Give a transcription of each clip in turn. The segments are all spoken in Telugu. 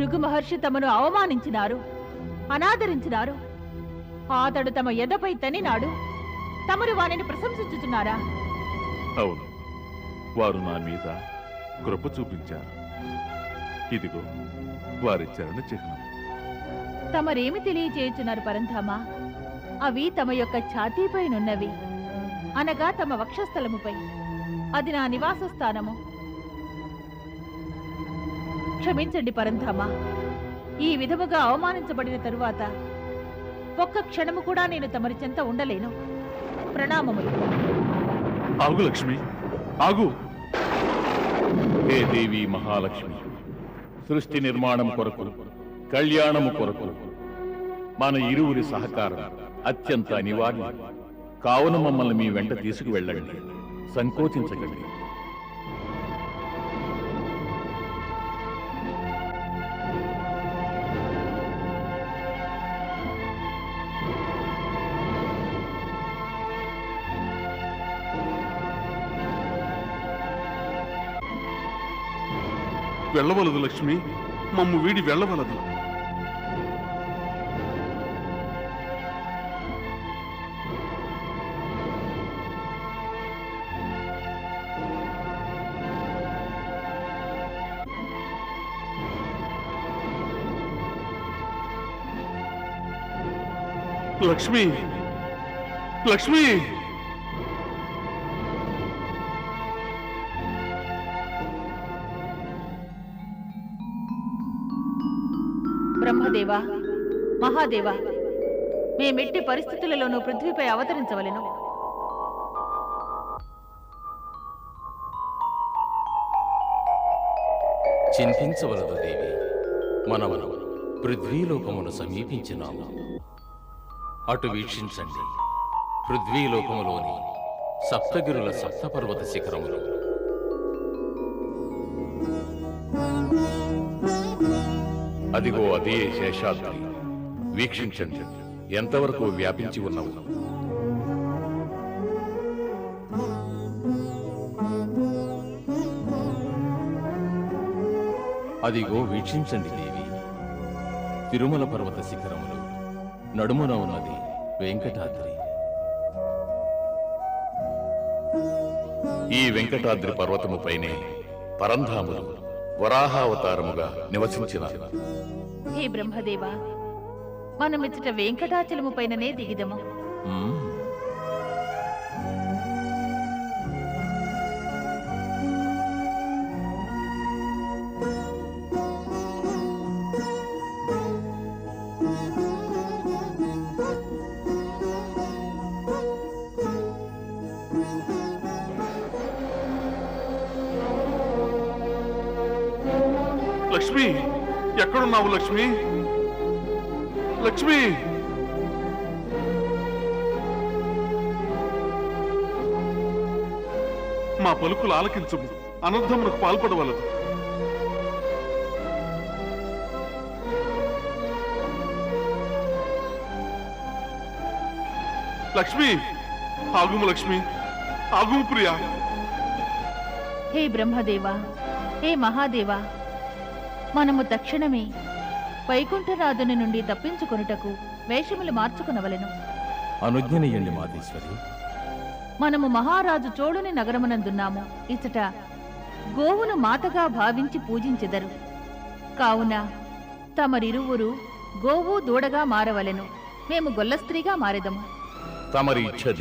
భృగు మహర్షి తమను అవమానించినారు అనాదరించినారు. అతడు తమ ఎదపై తనినాడు. తమరు వానిని ప్రశంసించుచున్నారా? అవును. వారు నా మీద కృప చూపించారు. ఇదిగో వారి చరణ చిహ్నం. తమరేమి తెలియచేయుచున్నారు పరంధామా? అవి తమ యొక్క ఛాతీపైనున్నవి. అనగా తమ వక్షస్థలముపై. అది నా నివాస స్థానము క్షమించండి పరంధామ. ఈ విధముగా అవమానించబడిన తరువాత ఒక్క క్షణము కూడా నేను తమరి చెంత ఉండలేను. ప్రణామములు. ఆగు లక్ష్మి. ఆగు. హే దేవి మహాలక్ష్మి. సృష్టి నిర్మాణం కొరకు కళ్యాణము కొరకు మన ఇరువురి సహకారం అత్యంత అనివార్యం. కావున మమ్మల్ని మీ వెంట తీసుకువెళ్ళండి. సంకోచించకండి. వెళ్ళవలదు లక్ష్మి మమ్ము వీడి వెళ్ళవలదు లక్ష్మి లక్ష్మి దేవా మహాదేవా మేమెట్టి పరిస్థితులలోనూ పృథ్వీపై అవతరించవలెను. చింతించవలదు దేవి మనము పృథ్వీలోకమును సమీపించినాము. అటు వీక్షించండి పృథ్వీలోకములోని సప్తగిరుల సప్తపర్వత శిఖరములు అదిగో అదే శేషాద్రి. వీక్షించండి. ఎంతవరకు వ్యాపించి ఉన్నవు? అదిగో వీక్షించండి దేవి. తిరుమల పర్వత శిఖరములు నడుమున ఉన్నది వెంకటాద్రి. ఈ వెంకటాద్రి పర్వతముపైనే పరంధాములు. వరాహావతారముగా నివసించినారు హే బ్రహ్మదేవా మనమిచ్చట వెంకటాచలము పైననే దిగిదము. లక్ష్మి ఎక్కడున్నావు లక్ష్మి? లక్ష్మి! మా పలుకులు ఆలకించము అనర్థమునకు పాల్పడవలదు. లక్ష్మి! ఆగుము లక్ష్మి ఆగుము ప్రియా. హే బ్రహ్మదేవా హే మహాదేవా మనము తక్షణమే వైకుంఠరాజుని నుండి తప్పించుకొనుటకు వేషములు మార్చుకునవలెను. అనుజ్ఞనీయండి మనము మహారాజు చోళుని నగరమునందున్నాము. ఇచట గోవును మాతగా భావించి పూజించెదరు. కావున తమరిరువురు గోవు దూడగా మారవలెను. మేము గొల్ల స్త్రీగా మారెదము. తమరి ఇచ్ఛ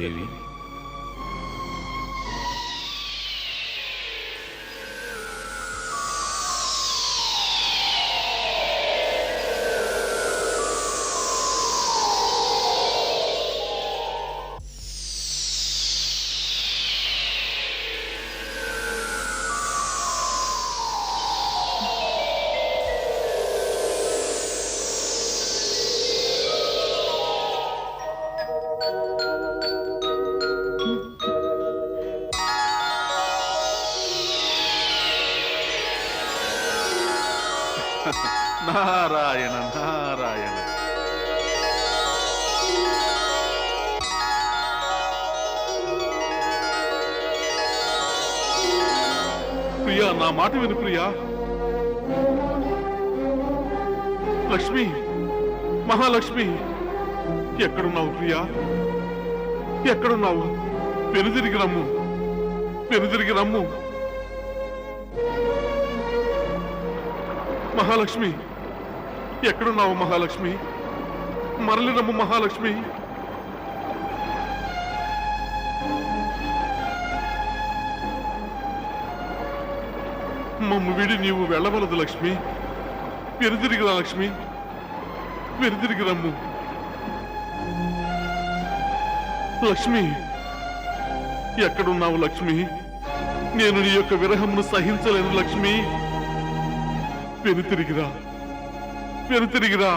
నారాయణ నారాయణ. ప్రియా నా మాట విను ప్రియా. లక్ష్మి మహాలక్ష్మి. ఎక్కడున్నావు ప్రియా? ఎక్కడున్నావు? వెనుదిరిగి రమ్ము. వెనుదిరిగి రమ్ము. మహాలక్ష్మి ఎక్కడున్నావు మహాలక్ష్మి? మరలి రమ్ము మహాలక్ష్మి. మమ్మ విడి నీవు వెళ్ళవలదు లక్ష్మి. వెనుదిరిగిరా లక్ష్మి. వెనుదిరిగి రమ్ము. లక్ష్మి ఎక్కడున్నావు లక్ష్మి? నేను నీ యొక్క విరహమును సహించలేను లక్ష్మి. వెనుతిరిగిరా వెనుతిరిగిరా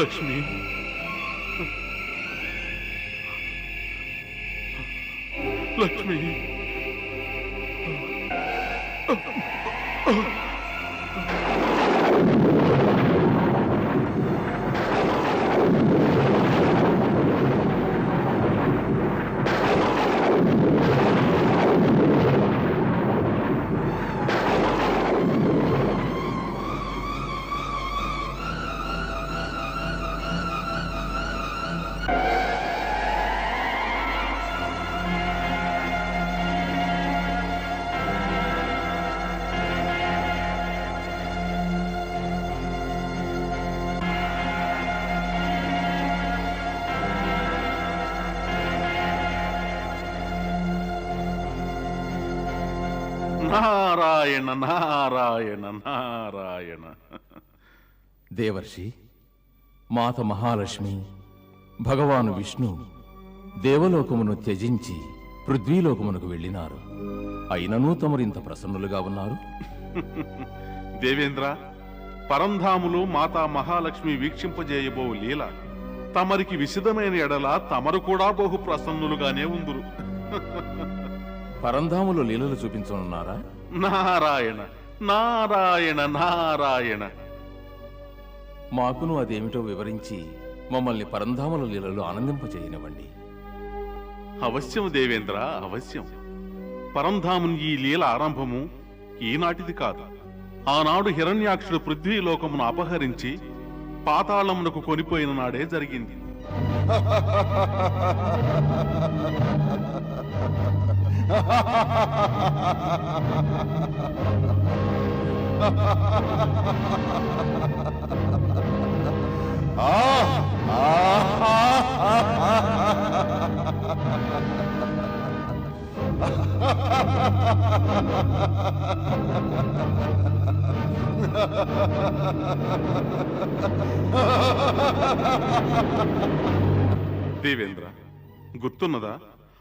లక్ష్మి లక్ష్మి నారాయణ దేవర్షి మాత మహాలక్ష్మి భగవాను విష్ణు దేవలోకమును త్యజించి పృథ్వీలోకమునకు వెళ్ళినారు. అయినను తమరింత ప్రసన్నులుగా ఉన్నారు? దేవేంద్ర పరంధాములు మాతా మహాలక్ష్మి వీక్షింపజేయబో లీల. తమరికి విశదమైన ఎడల తమరు కూడా బహు ప్రసన్నులుగానే ఉందురు. పరంధాములు లీలలు చూపించనున్నారా? నారాయణ నారాయణ నారాయణ. మాకును అదేమిటో వివరించి మమ్మల్ని పరంధాముల లీలలు ఆనందింపచేయనివ్వండి అవశ్యం దేవేంద్ర అవశ్యం. పరంధాముని ఈ లీల ఆరంభము ఈనాటిది కాదు. ఆనాడు హిరణ్యాక్షుడు పృథ్వీలోకమును అపహరించి పాతాళమునకు కొనిపోయిన నాడే జరిగింది. దేవేంద్ర గుర్తున్నదా?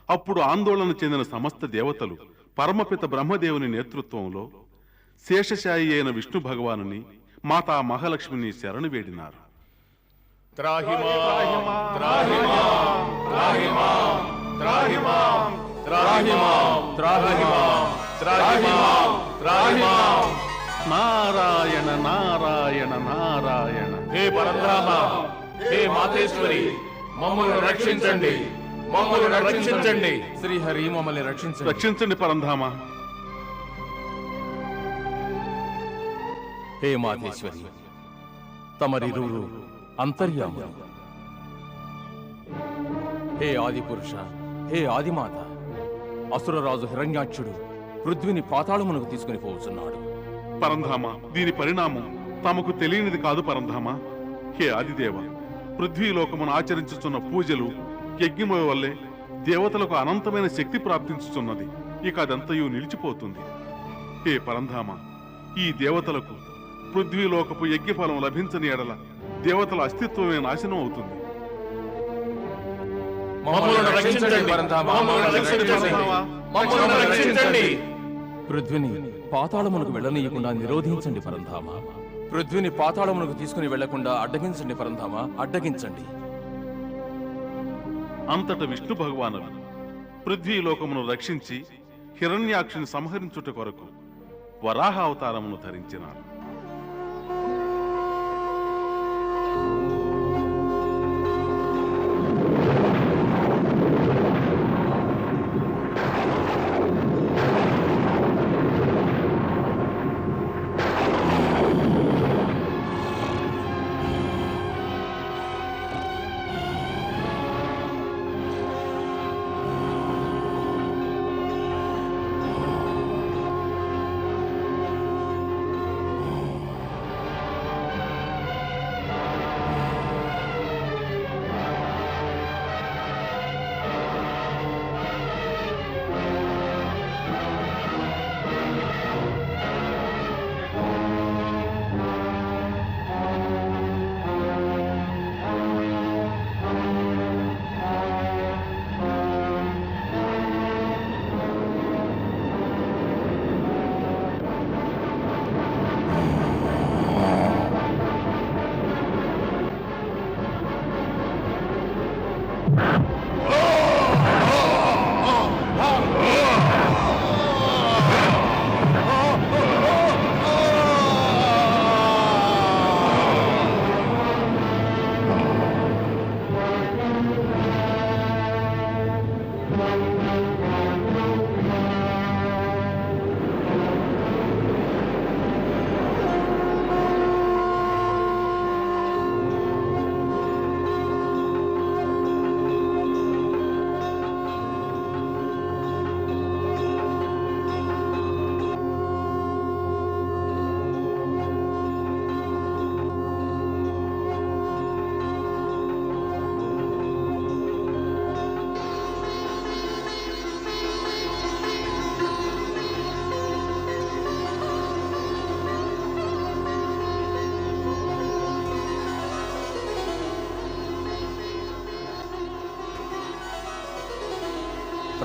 అప్పుడు ఆందోళన చెందిన సమస్త దేవతలు పరమపిత బ్రహ్మదేవుని నేతృత్వంలో శేషశాయి అయిన విష్ణు భగవానుని మాతా మహాలక్ష్మిని శరణు వేడినారు. నారాయణ నారాయణ నారాయణ. హే పరంధామ హే మాతేశ్వరి మమ్మల్ని రక్షించండి మమ్మల్ని రక్షించండి. శ్రీహరి మమ్మల్ని రక్షించండి. రక్షించండి పరంధామ హే మాతేశ్వరి తమరిరువురు అంతర్యాములు. హే ఆదిపురుష హే ఆదిమాత అసురరాజు హిరణ్యాక్షుడు పృథ్విని పాతాళమునకు తీసుకుని పోతున్నాడు పరంధామ దీని పరిణామం తమకు తెలియనిది కాదు పరంధామ. హే ఆదిదేవ పృథ్వీలోకమును ఆచరించుచున్న పూజలు యజ్ఞముల వల్లే దేవతలకు అనంతమైన శక్తి ప్రాప్తించుచున్నది. ఇక అదంతయు నిలిచిపోతుంది. హే పరంధామ ఈ దేవతలకు పృథ్వీలోకపు యజ్ఞఫలం లభించని ఎడల దేవతల అస్తిత్వమే నాశనం అవుతుంది. పృథ్విని పాతాళమునకు వెళ్ళనీయకుండా నిరోధించండి పరంధామ. పృథ్విని పాతాళమునకు తీసుకుని వెళ్ళకుండా అడ్డగించండి పరంధామ. అడ్డగించండి. అంతట విష్ణు భగవానులు పృథ్వీలోకమును రక్షించి హిరణ్యాక్షుని సంహరించుట కొరకు వరాహ అవతారమును ధరించినారు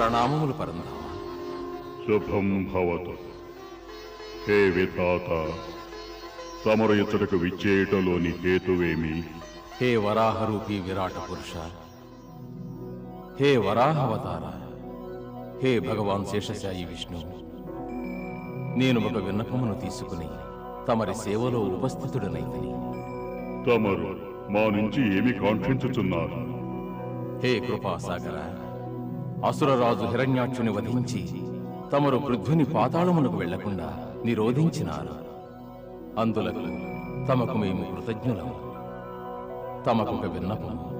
ప్రణామములు శుభం భవతు. హే విధాత తమరు ఇతడుకు విచ్చేయటంలోని హేతువేమి? హే వరాహరూపీ విరాట పురుష హే వరాహవతార హే భగవాన్ శేషశాయి విష్ణు నేను ఒక విన్నపమును తీసుకుని తమరి సేవలో ఉపస్థితుడనైతిని. తమరు మా నుంచి ఏమి కాంక్షించుచున్నారు? హే కృపాసాగర అసురరాజు హిరణ్యాక్షుని వధించి తమరు పృథ్విని పాతాళమునకు వెళ్ళకుండా నిరోధించినారు. అందులకు తమకు మేము కృతజ్ఞులము. తమకొక విన్నపము.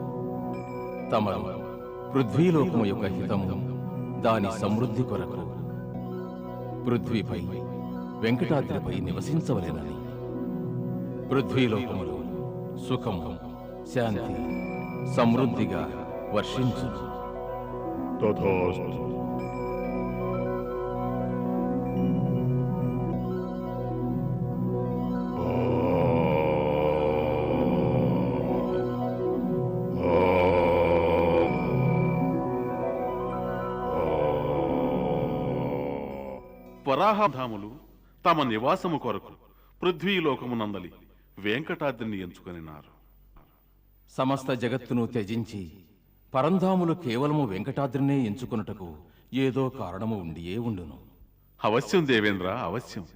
తమరు పృథ్వీలోకము యొక్క హితము దాని సమృద్ధి కొరకు పృథ్వీపై వెంకటాద్రిపై నివసించవలేనని. పృథ్వీలోకములు సుఖము శాంతి సమృద్ధిగా వర్షించును. తథాస్తు వరాహధాములు తమ నివాసము కొరకు పృథ్వీలోకమునందలి వెంకటాద్రిని ఎంచుకొనినారు. సమస్త జగత్తును త్యజించి పరంధాములు కేవలము వెంకటాద్రినే ఎంచుకొనుటకు ఏదో కారణము ఉండియే ఉండును. అవశ్యం దేవేంద్ర అవశ్యం.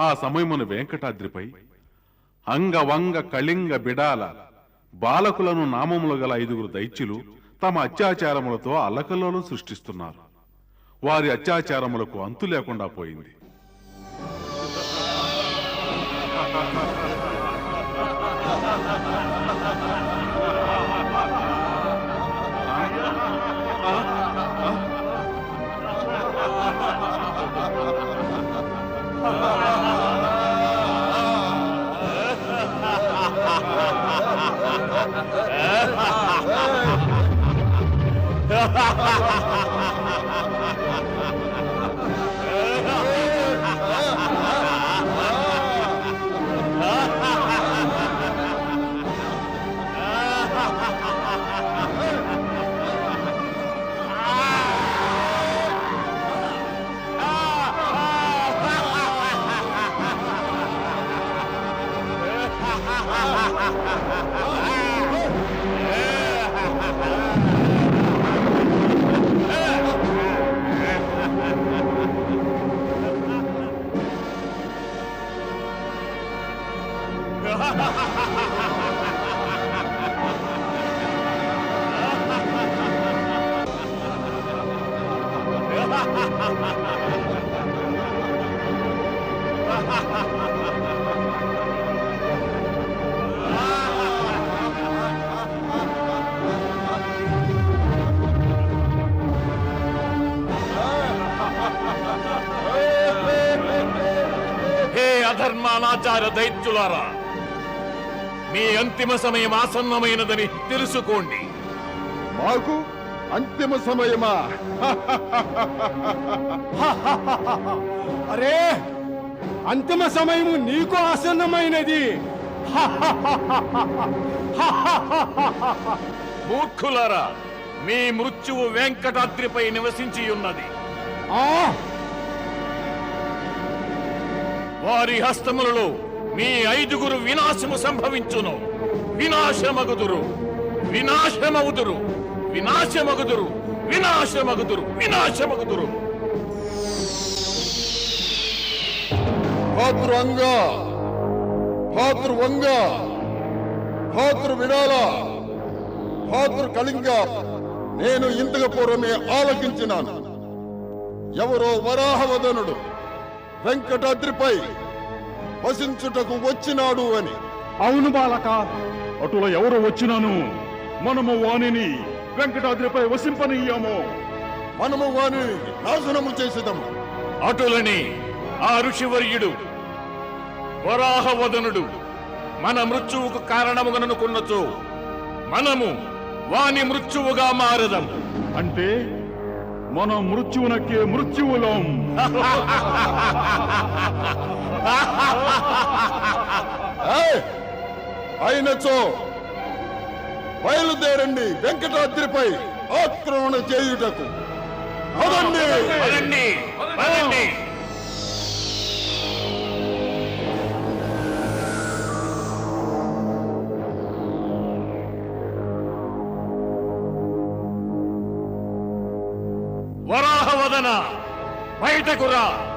ఆ సమయమున వెంకటాద్రిపై అంగవంగ కళింగ బిడాల బాలకులను నామములు గల ఐదుగురు దైత్యులు తమ అత్యాచారములతో అల్లకల్లోలు సృష్టిస్తున్నారు. వారి అత్యాచారములకు అంతు లేకుండా పోయింది. అధర్మానాచార దైత్యులారా మీ అంతిమ సమయం ఆసన్నమైనదని తెలుసుకోండి. మాకు అంతిమ సమయమా? అరే అంతిమ సమయము నీకు ఆసన్నమైనది. మూర్ఖులారా మీ మృత్యువు వెంకటాద్రిపై నివసించి ఉన్నది. ఆ వారి హస్తములలో మీ ఐదుగురు వినాశము సంభవించును. వినాశమగుదురు. వినాశమగుదురు వినాశమగుదురు. వినాశమగుదురు. వినాశమగుదురు. భాతృంగ భాతృవంగ భాతృ విడాల భాతృ కళింగ నేను ఇంతకు పూర్వమే ఆలకించినాను. ఎవరో వరాహవదనుడు. వెంకటాద్రిపై వసించుటకు వచ్చినాడు అని. అవును బాలక. అటుల ఎవరు వచ్చినాను? మనము వాణిని వెంకటాద్రిపై వసింపనీయము. మనము వాణిని నాశనము చేసేదము. అటులని ఆ ఋషివర్యుడు వరాహవదనుడు మన మృత్యువుకు కారణముగననుకున్నచో మనము వాని మృత్యువుగా మారదం అంటే మన మృత్యువునకే మృత్యువులం. అయినచో బయలుదేరండి వెంకటాద్రిపై ఆక్రమణ చేయుటకు. పదండి. పదండి. బయటకు రా.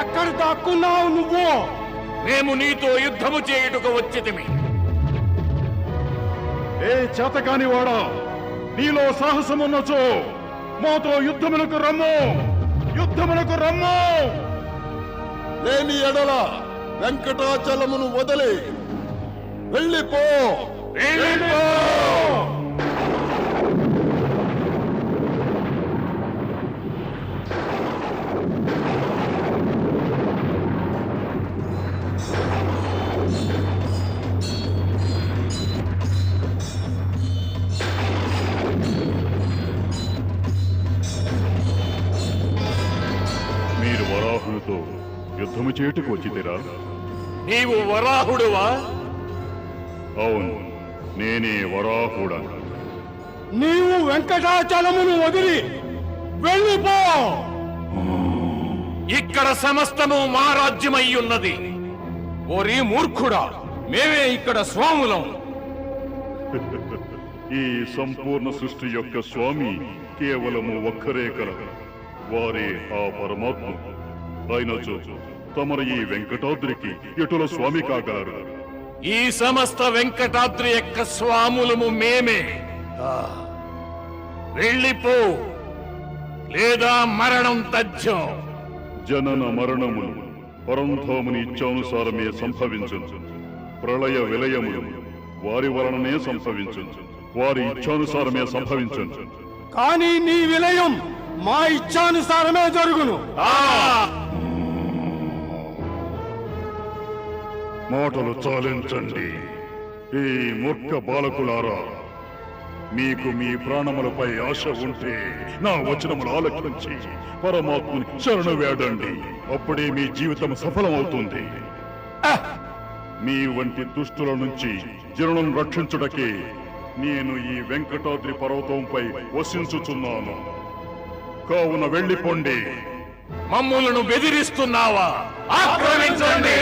ఎక్కడ దాక్కున్నావు నువ్వు? మేము నీతో యుద్ధము చేయుటకు వచ్చితిమి. ఏ చేతకాని వాడా నీలో సాహసమున్నచో. మాతో యుద్ధమునకు రమ్ము. యుద్ధమునకు రమ్ము. లేని ఎడల వెంకటాచలమును వదిలి. వెళ్ళిపో. వెళ్ళిపో! చేయుటకు వచ్చితిరా నీవు వరాహుడువా? అవును నేనే వరాహుడ నీవు వెంకటాచలమును వదిలి వెళ్ళిపో ఇక్కడ సమస్తము మా రాజ్యమై ఉన్నది ఓరి మూర్ఖుడా మేమే ఇక్కడ స్వాములం. ఈ సంపూర్ణ సృష్టి యొక్క స్వామి కేవలము ఒక్కరే కలరు వారే ఆ పరమాత్మ అయినచో తమరు ఈ వెంకటాద్రికి ఎటుల స్వామి కాగలరు? ఈ సమస్త వెంకటాద్రి యొక్క స్వాములము మేమే. వెళ్ళిపో. లేదా మరణం తథ్యం. జనన మరణములు పరంధాముని ఇచ్చానుసారమే సంభవించు ప్రళయ విలయములు వారి వలననే సంభవించు వారి ఇచ్చానుసారమే సంభవించు కానీ నీ విలయం మా ఇచ్ఛానుసారమే జరుగును. మాటలు చాలించండి. ఈ మొక్క బాలకులారా మీకు మీ ప్రాణములపై ఆశ ఉంటే నా వచనములు ఆలకించి పరమాత్మని శరణు వేడండి. అప్పుడే మీ జీవితం సఫలమవుతుంది. మీ వంటి దుష్టుల నుంచి జనులను రక్షించుటకే నేను ఈ వెంకటాద్రి పర్వతంపై వసించుచున్నాను. కావున వెళ్ళిపోండి. మమ్మలను బెదిరిస్తున్నావా? ఆక్రమించండి!